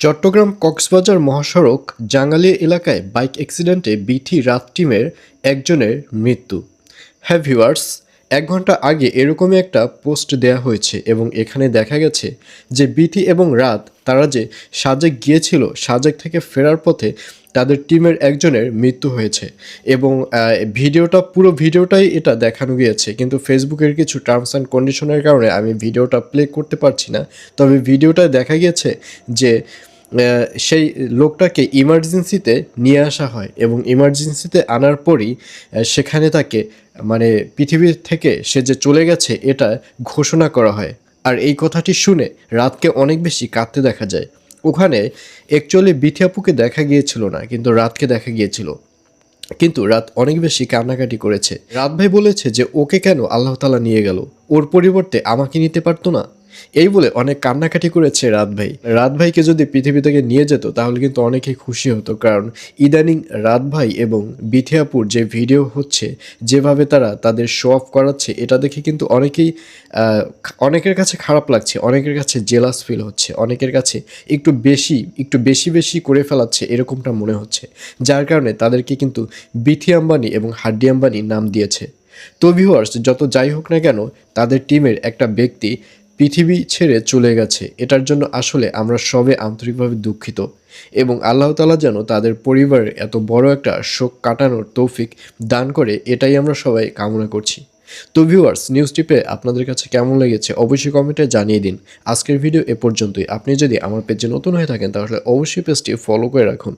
চট্টগ্রাম কক্সবাজার মহাসড়ক জাঙ্গালিয়া এলাকায় বাইক অ্যাক্সিডেন্টে বিটি রাত টিমের একজনের মৃত্যু। হ্যাঁ ভিউয়ার্স এক ঘণ্টা আগে এরকমই একটা পোস্ট দেয়া হয়েছে এবং এখানে দেখা গেছে যে বিটি এবং রাত, তারা যে সাজেক গিয়েছিল, সাজেক থেকে ফেরার পথে তাদের টিমের একজনের মৃত্যু হয়েছে এবং ভিডিওটা, পুরো ভিডিওটাই এটা দেখানো গিয়েছে। কিন্তু ফেসবুকের কিছু টার্মস অ্যান্ড কন্ডিশনের কারণে আমি ভিডিওটা প্লে করতে পারছি না। তবে ভিডিওটায় দেখা গিয়েছে যে সেই লোকটাকে ইমার্জেন্সিতে নিয়ে আসা হয় এবং ইমার্জেন্সিতে আনার পরই সেখানে তাকে মানে পৃথিবীর থেকে সে যে চলে গেছে এটা ঘোষণা করা হয়। আর এই কথাটি শুনে রাতকে অনেক বেশি কাঁদতে দেখা যায়। ওখানে অ্যাকচুয়ালি বিথিয়াপুকে দেখা গিয়েছিল না, কিন্তু রাতকে দেখা গিয়েছিল। কিন্তু রাত অনেক বেশি কান্নাকাটি করেছে। রাত ভাই বলেছে যে, ওকে কেন আল্লাহ তালা নিয়ে গেল? ওর পরিবর্তে আমাকে নিতে পারতো না? এই বলে অনেক কান্নাকাটি করেছে রাত ভাই। রাত ভাইকে যদি পৃথিবী থেকে নিয়ে যেত, তাহলে কিন্তু অনেকেই খুশি হতো, কারণ ইদানিং রাত ভাই এবং বিথিয়াপুর যে ভিডিও হচ্ছে, যেভাবে তারা তাদের শো অফ করাচ্ছে, এটা দেখে কিন্তু অনেকেই অনেকের কাছে খারাপ লাগছে, অনেকের কাছে জেলাস ফিল হচ্ছে, অনেকের কাছে একটু বেশি একটু বেশি বেশি করে ফেলাচ্ছে, এরকমটা মনে হচ্ছে। যার কারণে তাদেরকে কিন্তু বিথি আম্বানি এবং হাড্ডি আম্বানি নাম দিয়েছে। তো ভিউয়ার্স যত যাই হোক না কেন, তাদের টিমের একটা ব্যক্তি পৃথিবী ছেড়ে চলে গেছে। এটার জন্য আসলে আমরা সবে আন্তরিকভাবে দুঃখিত এবং আল্লাহ তালা যেন তাদের পরিবারের এত বড় একটা শোক কাটানোর তৌফিক দান করে, এটাই আমরা সবাই কামনা করছি। তো ভিউয়ার্স নিউজ টিপে আপনাদের কাছে কেমন লেগেছে অবশ্যই কমেন্টে জানিয়ে দিন। আজকের ভিডিও এ পর্যন্তই। আপনি যদি আমার পেজে নতুন হয়ে থাকেন, তাহলে অবশ্যই পেজটি ফলো করে রাখুন।